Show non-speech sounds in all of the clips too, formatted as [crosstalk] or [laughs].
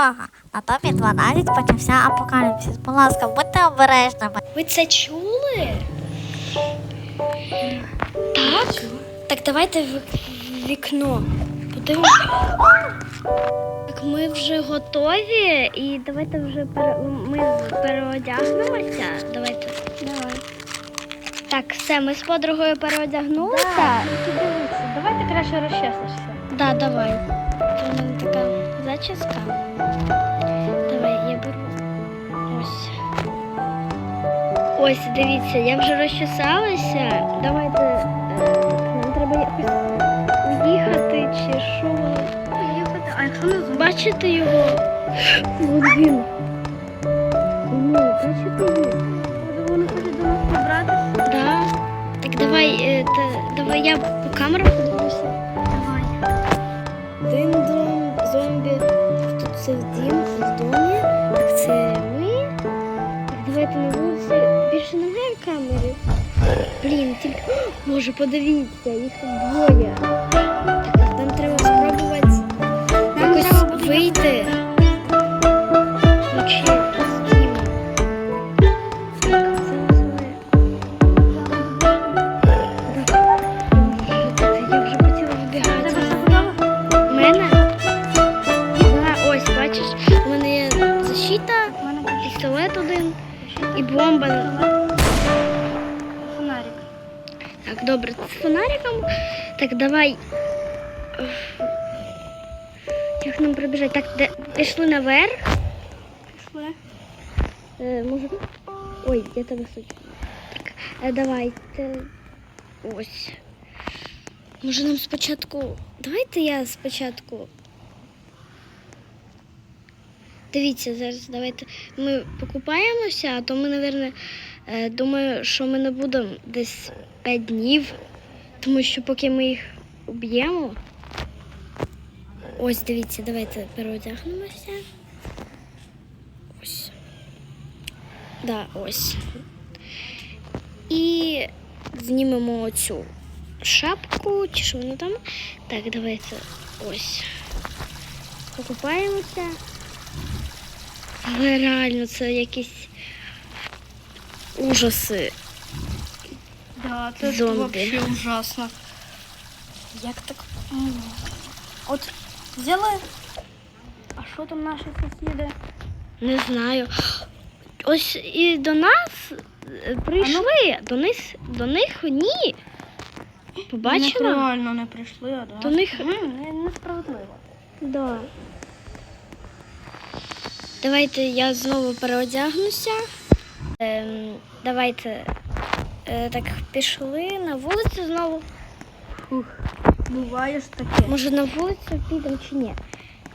тривога. На топі 12 почався апокаліпсис. Будь ласка, будьте обережними. Ви це чули? Так? Так давайте в вікно. Подивимося. Так, ми вже готові і давайте вже пере... ми переодягнемося. Давайте. Давай. Так, все, ми з подругою переодягнулися. Дивіться, давайте краще розчесишся. Да, давай. Зачіска. Давай, я беру. Ось. Ось, дивіться, я вже розчесалася. Давайте. е, Нам треба якось уїхати чи що. Їхати, а якщо не Бачите його? От він. Ні, бачите він? вони хочуть до нас побратися? Да. Так давай, е, та, давай я по камеру Блін, тільки. може, Боже, подивіться, їх тут двоє. Так, нам треба спробувати якось вийти. Пішли наверх. Пішли. Е, може. Ой, я тебе сучу. Так, е, давайте. Ось. Може нам спочатку. Давайте я спочатку. Дивіться, зараз давайте ми покупаємося, а то ми, напевно, думаю, що ми не будемо десь 5 днів, тому що поки ми їх уб'ємо. Ось, дивіться, давайте переодягнемося. Ось. Да, ось. І знімемо цю шапку, чи що воно там. Так, давайте ось. Покупаємося. Але реально це якісь ужаси. Да, це вообще ужасно. Як так? От взяли. А що там наші сусіди? Не знаю. Ось і до нас прийшли. До них, до них ні. Вони Побачила? реально не прийшли, а до нас. До них- не- Несправедливо. Да. Давайте я знову переодягнуся. Ем, давайте е, так пішли на вулицю знову. Буває ж таке. Може на вулицю підемо чи ні?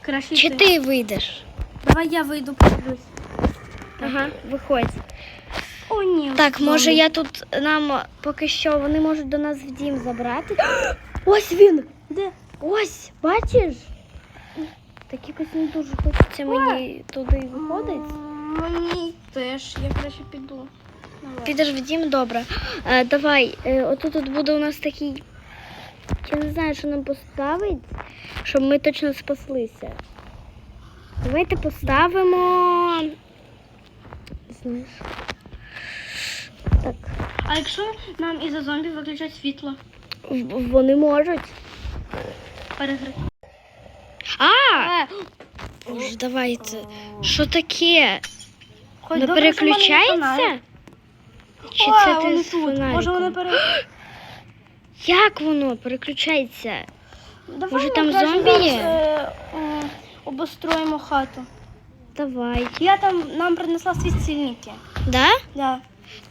Краще Чи йти. ти вийдеш? Давай я вийду подивлюсь. Ага, виходь. О, ні. Так, може я тут нам поки що вони можуть до нас в дім забрати. [gasps] Ось він! Де? Ось, бачиш? Так якось не дуже хочеться мені туди виходить. Мені теж, я краще піду. Підеш в дім, добре. [gasps] Е, давай, е, отут тут буде у нас такий. Я не знаю, що нам поставить, щоб ми точно спаслися. Давайте поставимо. Знаєш. Так. А якщо нам із-за зомбі виключать світло? в- Вони можуть. Перегри. А! Е, Боже, давайте. Що таке? хоч Не добре, що в мене є фонарик. переключається? Чи О, це ти вони з тут. Може фонариком? вони пере... [gasps] Як воно переключається? Давай Може, ми там краще зомбі є? е, е, обустроїмо хату. Давай. Я там нам принесла світильники. Да? Да.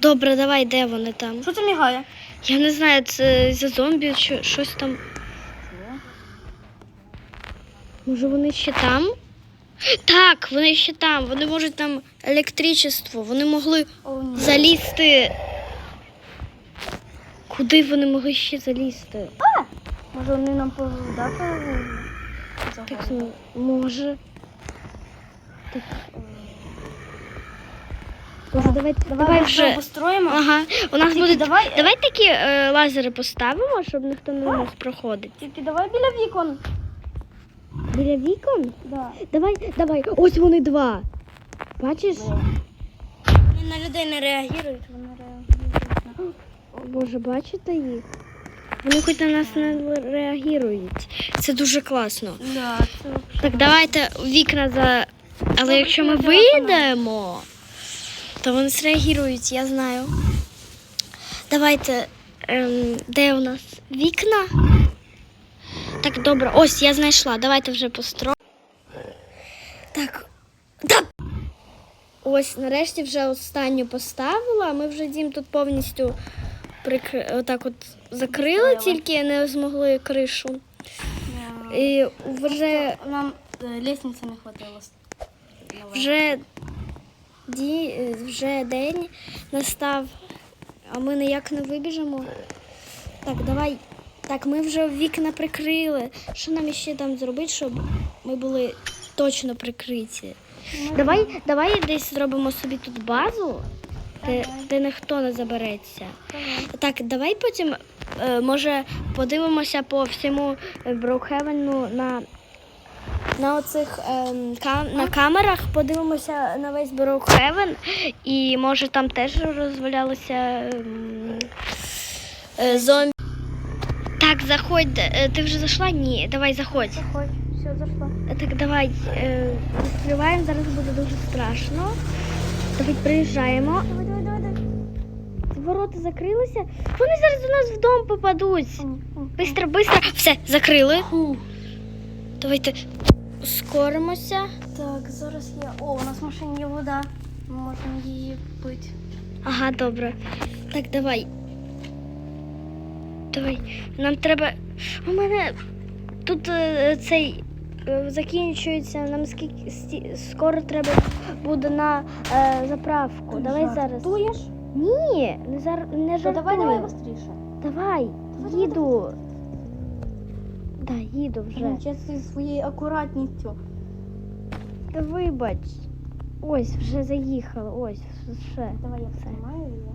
Добре, давай, де вони там? Що це мігає? Я не знаю, це за зомбі чи щось там. Може вони ще там? Так, вони ще там. Вони можуть там електричество. Вони могли О, ні. залізти. Куди вони могли ще залізти? Може вони нам повидати? Так, ну, може. Так. Може, давай, давай, Давай вже. обустроїмо. Ага, у нас буде. давай, е, Давай такі е, лазери поставимо, щоб ніхто не мог проходити. Тільки давай біля вікон. Біля вікон? Да. Давай, давай. Ось вони два. Бачиш? Вони на людей не реагують, вони реагують. на- О, Боже, бачите їх? Вони хоч на нас не реагують. Це дуже класно. Да, це Так, давайте вікна за. Але якщо ми вийдемо, то вони зреагують, я знаю. Давайте. Ем, де у нас вікна? Так, добре. Ось я знайшла. Давайте вже построю. Так. Да. Ось, нарешті вже останню поставила. Ми вже дім тут повністю прикри... отак от закрили, тільки не змогли кришу. Да. І вже Нам е, лестниці не хватило. Вже, ді, вже день настав, а ми ніяк не вибіжимо. Так, давай. Так, ми вже вікна прикрили. Що нам ще там зробити, щоб ми були точно прикриті? Давай, давай десь зробимо собі тут базу, де, де ніхто не забереться. Так, давай потім, е, може, подивимося по всьому Броукхевену на, на оцих ем, кам, на камерах, подивимося на весь Броукхевен, і може там теж розвалялися ем, е, зомбі. Так, заходь. Е, Ти вже зайшла? Ні, давай заходь. Заходь, все, зайшла. Так, давай е, відкриваємо, зараз буде дуже страшно. Давай приїжджаємо. Давай, давай, давай, давай. Ворота закрилися. Вони зараз до нас в дом попадуть. Бистро, бистро. Все, закрили. Фу. Давайте ускоримося. Так, зараз я. О, у нас в машині є вода. Ми можемо її пити. Ага, добре. Так, давай. Давай. Нам треба. У мене тут е, цей закінчується. Нам скільки скоро треба буде на е, заправку. давай зараз. Жартуєш? Ні, не зар... не жартую. давай, давай быстріше. Давай, Давай, їду. Да, їду вже. Зі своєю акуратністю. Та вибач. Ось, вже заїхали. Ось, все. Давай я Все. потримаю її.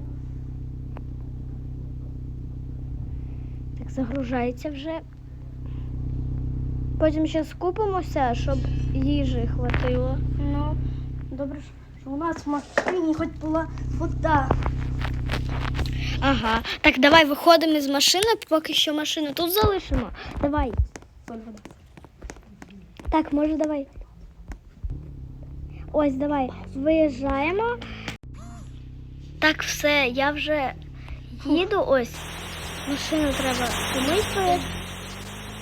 Так, загружається вже. Потім ще скупимося, щоб їжі хватило. Ну, добре, що у нас в машині хоч була вода. Ага. Так, давай виходимо із машини, поки що машину тут залишимо. Давай. Так, може, давай. Ось, давай. Виїжджаємо. Так, все, я вже їду. Ось. Машину треба помити.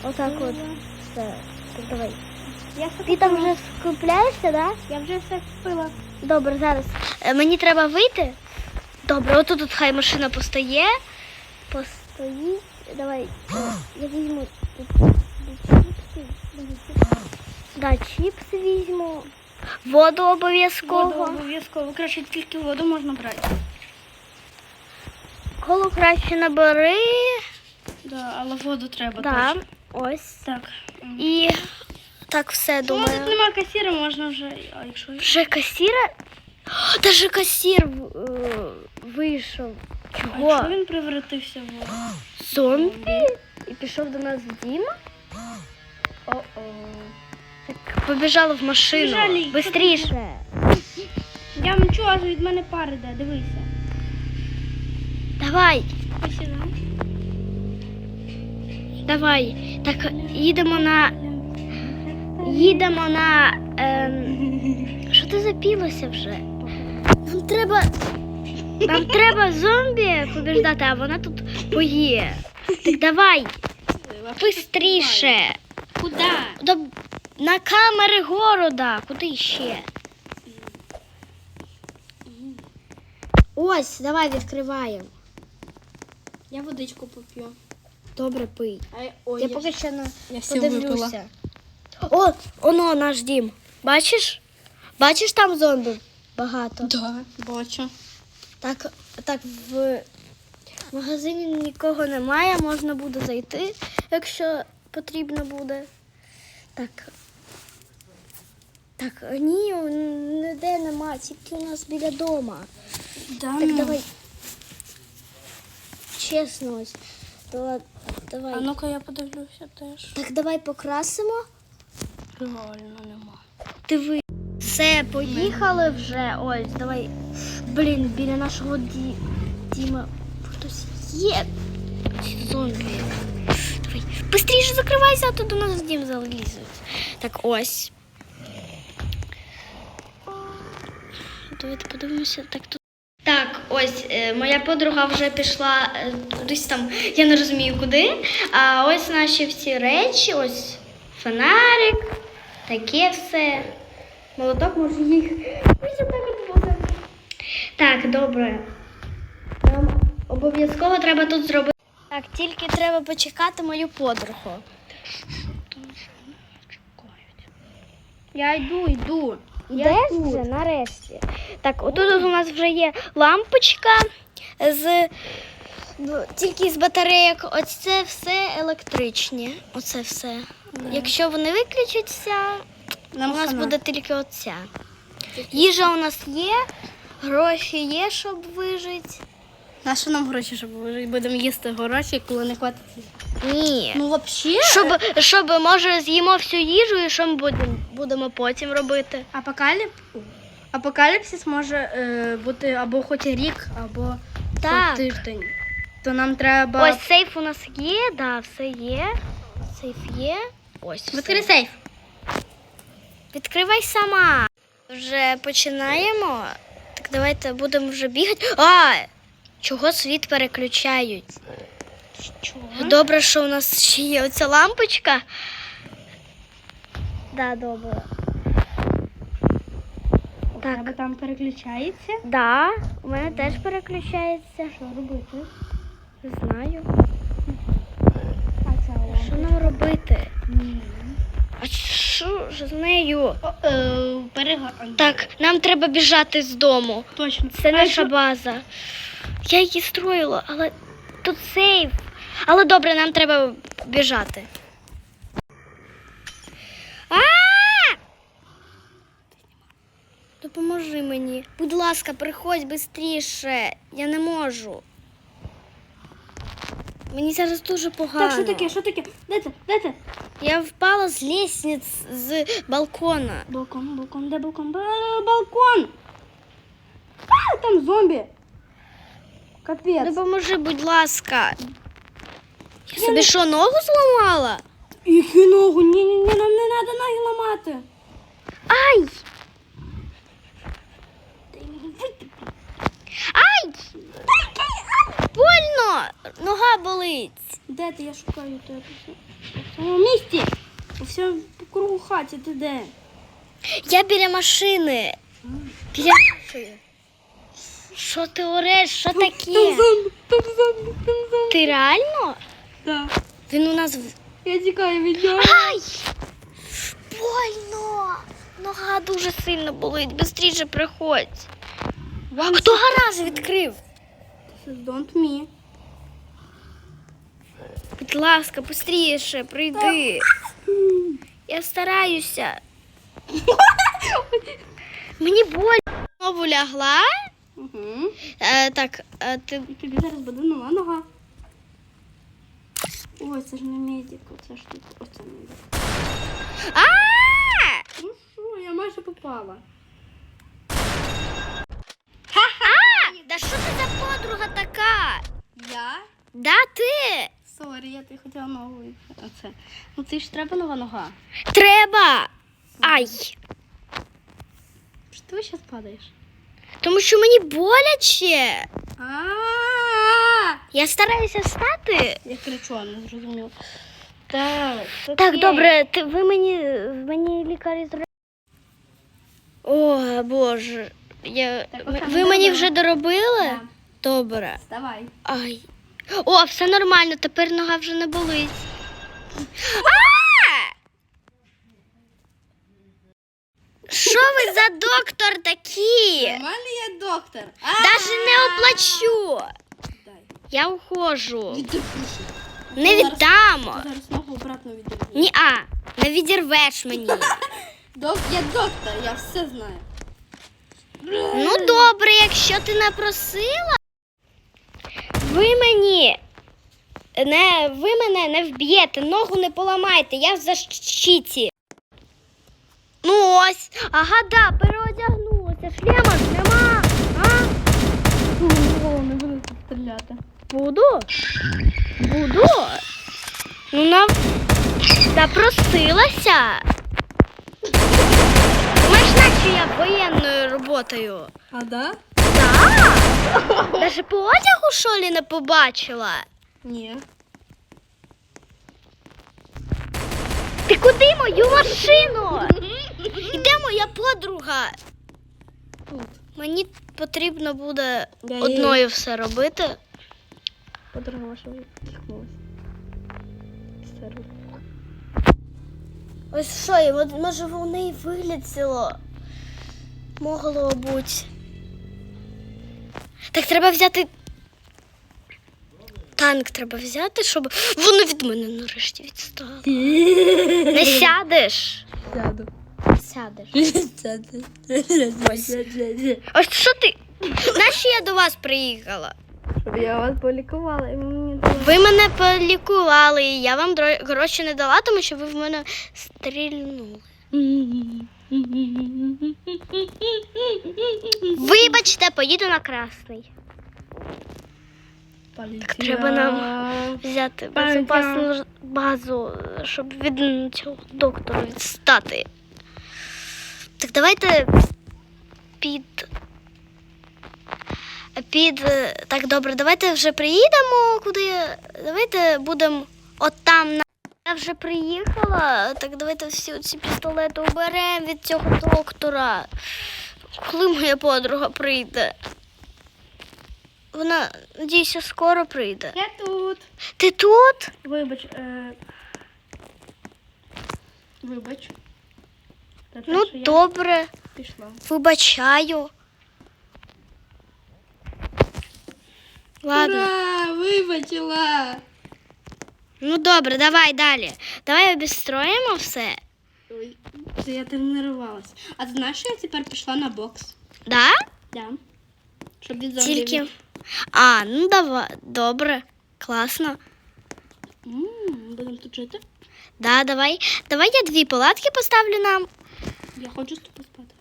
Отак от. Все. Так, давай. Я Ти там вже скупляєшся, да? Я вже все купила. Добре, зараз. Е, Мені треба вийти. Добре, отут от хай машина постає. Постоїть. Давай. е, Я візьму тут чіпси. Да, чіпси візьму. Воду обов'язково. Воду обов'язково. Краще тільки воду можна брати. Коло краще набери. Да, але воду треба Да, точно. Ось. Так. І так все Чому думаю. тут нема касіра, можна вже. А якщо Вже касіра? О, Даже касір е, вийшов. а Чого? якщо він превратився в Зомбі? І пішов до нас в дім? О-о. Так, побіжала в машину. Біжали, Бистріше. Я нічого, аж від мене пар іде, дивися. Давай, Посідай. Давай. Так, їдемо на. Їдемо на. Ем... Що ти запілося вже? Нам треба. Нам треба зомбі побіждати, а вона тут поє. Так давай, бистріше. Куди? До... На камери города. Куди ще? Ось, давай відкриваємо. Я водичку поп'ю. Добре пий. А, Я поки що на я подивлюся. О, оно наш дім. Бачиш? Бачиш там зомбі? Багато. Да, бачу. Так, так в магазині нікого немає, можна буде зайти, якщо потрібно буде. Так. Так, ні, ніде нема, тільки у нас біля дома. Да, Так ну. давай. Чесно ось. Давай. А ну-ка я подивлюся теж. Так давай покрасимо. Реально нема. Диви. Все, поїхали вже. Ось, давай. Блін, біля нашого ді... Діма хтось є. Зомбі. Давай. Бистріше закривайся, а то до нас дім залізуть. Так ось. Давайте подивимося. Так тут. Ось е, моя подруга вже пішла е, кудись там, я не розумію куди. А ось наші всі речі, ось фонарик, таке все. Молоток може їх. Ось так от буде. Так, добре. Нам обов'язково треба тут зробити. Так, тільки треба почекати мою подругу. Я йду, йду. Де вже нарешті? Так, отут у нас вже є лампочка з ну, тільки з батарейок. Ось це все електричні. Оце все. Якщо вони виключаться, Нам у нас хана. буде тільки оця. Їжа у нас є, гроші є, щоб вижити. На що нам гроші, щоб ми будемо їсти гроші, коли не хватить? Ні. Ну, взагалі. Щоб, щоб може з'їмо всю їжу і що ми будемо, будемо потім робити. Апокаліп... Апокаліпсис може е, бути або хоч рік, або Так. тиждень. То нам треба. Ось сейф у нас є, да, все є. Сейф є. Ось. все. Відкрий сейф. Відкривай сама. Вже починаємо. Так давайте будемо вже бігати. А! Чого світ переключають? Чого? Добре, що у нас ще є оця лампочка. Да, добре. Так, Тебе там переключається. да, у мене теж переключається. Що робити? Не знаю. А це Що нам робити? Ні. А що ж з нею? Перегорань. Так, нам треба біжати з дому. Точно. Це наша що- база. Я її строїла, але тут сейф. Але добре, нам треба біжати. А! Допоможи мені. Будь ласка, приходь швидше. Я не можу. Мені зараз дуже погано. Так, що таке? Що таке? Де ти? Де ти? Я впала з лісниць з балкона. Балкон, балкон, де балкон? Балкон! А, там зомбі. Капець. Допоможи, будь ласка. Я собі що, ногу зламала? Які ногу? Ні, ні, ні, нам не треба ноги ламати. Ай! Ай! Больно! Нога болить. Де ти? Я шукаю тебе. В цьому місті. У всьому по кругу хаті ти де? Я біля машини. Біля машини. Що ти ореш? Що Там таке? зомбі, там зомбі, там зомбі. Ти реально? Да. Він у нас. Я тікаю від нього. Ай! Больно! Нога дуже сильно болить. Бистріше приходь. Вам Хто гараж відкрив? Don't me. Будь ласка, быстріше, прийди. Я стараюся. [laughs] Мені больно. Знову лягла. Угу. Е, так, е, ти І тобі зараз буде нова нога. Ой, це ж не медик, оце ж тут. Оце медик. А! Ну що, я майже попала. А! Да що ти за подруга така? Я? Да ти? Сорі, я ти хотіла ногу. Оце. Ну ти ж треба нова нога. Треба. Ай. Що ти зараз падаєш? Тому що мені боляче. А, Я стараюся встати. Я кричу, а не зрозуміла. Так, Так, добре, ти, ви мені, мені лікарі зробили. О, Боже. Я, Так, ви, мені вже доробили? Да. Добре. Давай. Ай. О, все нормально, тепер нога вже не болить. А! За доктор такі? Нормальний я доктор. Даже не оплачу. Дай. Я ухожу. Не віддамо. Зараз ногу обратно віддаю. Ні, а, не відірвеш мені. [laughs] Док, я доктор, я все знаю. Ну добре, якщо ти не просила. Ви мені не ви мене не вб'єте, ногу не поламайте, я в защиті. Ну ось. Ага, да, переодягнулася. Шлема ж нема. А? Голову не буду стріляти. Буду? Буду. Ну, на... Запросилася. Ми ж наче я воєнною роботою. А да? Так. Даже по одягу, що ли, не побачила? Ні. Ти куди мою машину? Іде моя подруга. Тут. Мені потрібно буде Я її- все робити. Подруга ваша втихнулась. Сервер. Ось що, і от, може в неї вилетіло. Могло бути. Так треба взяти. Танк треба взяти, щоб воно від мене нарешті відстало. [laughs] Не сядеш. Сяду. Сядеш. [laughs] Ось що ти? Нащо я до вас приїхала? Щоб я вас полікувала і ви мені дали. Ви мене полікували, і я вам дро- гроші не дала, тому що ви в мене стрільнули. Вибачте, поїду на красний. Треба нам взяти безпечну базу, щоб від цього доктора відстати. Так давайте під. Під. е, Так, добре, давайте вже приїдемо куди. Давайте будемо от там на. Я вже приїхала. Так давайте всі ці пістолети уберемо від цього доктора. Коли моя подруга прийде? Вона, надіюся, скоро прийде. Я тут. Ти тут? Вибач. Е... Вибач. За те, Ну, що я добре, пішла. вибачаю. Ладно. Ура, вибачила. Ну добре, давай далі. Давай обістроїмо все. Ой, це я тренувалась. А ти знаєш, що я тепер пішла на бокс? Да? Да. Щоб від зомбів. Тільки. А, ну давай. Добре. Класно. М, Будемо тут жити. Да, давай. Давай я дві палатки поставлю нам. Я хочу з тобою спати.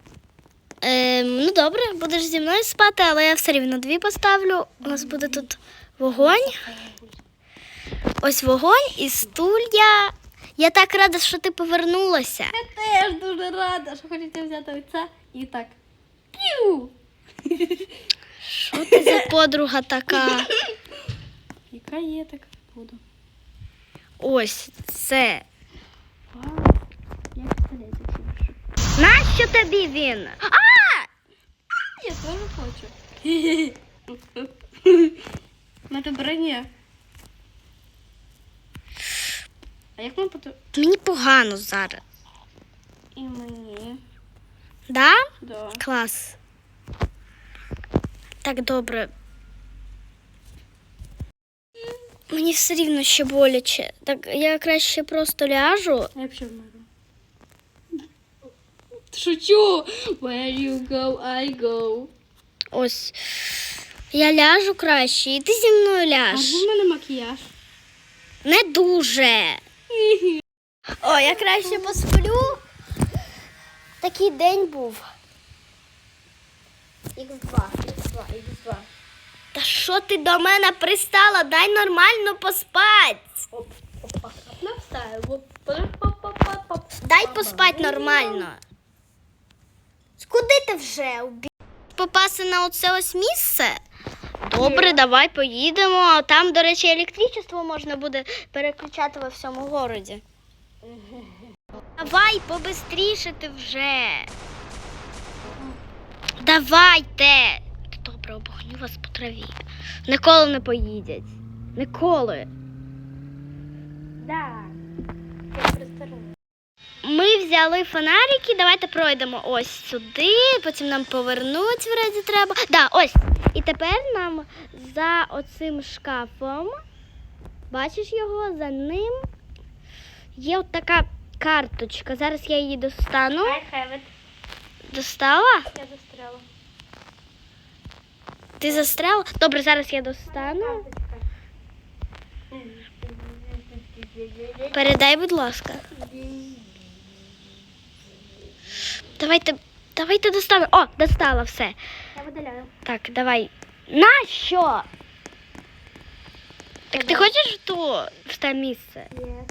Ем, ну добре, будеш зі мною спати, але я все рівно дві поставлю. У нас буде тут вогонь. Ось вогонь і стулья. Я так рада, що ти повернулася. Я теж дуже рада, що хочете взяти оце і так. П'ю! Що ти за подруга така? Яка є, така буду. Ось це. Нащо тобі він? А! Я теж хочу. [laughs] На броня. А як ми потім... Мені погано зараз. І мені. Да? Да. Клас. Так добре. Мені все рівно ще боляче. Так я краще просто ляжу. Я взагалі. Шучу! Where you go, I go. Ось. Я ляжу краще, і ти зі мною А ляж. в мене макіяж. Не дуже. О, я краще посплю. Такий день був. Х2, Х2, Х2. Та що ти до мене пристала? Дай нормально поспать. Оп, опа. Навстаю. Дай поспать нормально. Куди ти вже? Попасти на оце ось місце? Добре, давай поїдемо. Там, до речі, електричество можна буде переключати во всьому городі. Давай, побистріше ти вже. Давайте. Добре, обогню вас по траві. Ніколи не поїдять. Ніколи. Да. Ми взяли фонарики, давайте пройдемо ось сюди, потім нам повернуть вроді треба. Да, ось. І тепер нам за оцим шкафом, бачиш його, за ним є от така карточка. Зараз я її достану. I have it. Достала? Я застряла. Ти застряла? Добре, зараз я достану. Передай, будь ласка. Давайте, давайте доставимо. О, достала все. Я видаляю. Так, давай. На що? Так ти хочеш в ту в те місце? Є.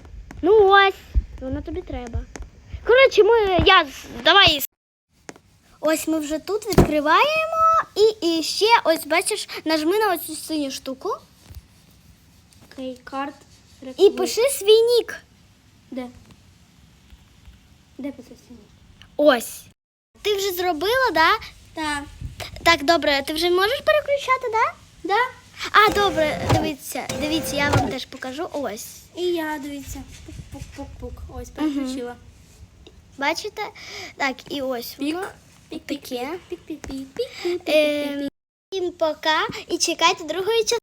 Ну ось, воно тобі треба. Коротше, ми я давай. Ось ми вже тут відкриваємо і, і ще ось бачиш, нажми на оцю синю штуку Окей, карт. і пиши свій нік. Де? Де писати? Ось. Ти вже зробила, да? Так. Так, добре, ти вже можеш переключати, да? Да? А, добре, дивіться, дивіться, я вам теж покажу. Ось. І я, дивіться. Пук-пук-пук-пук. Ось, переключила. Бачите? Так, і ось Пік. воно Пік, пік, таке. пік, пік, пік, пік, пік, пік, пік, пік. Ем, Всім пока і чекайте другої частини.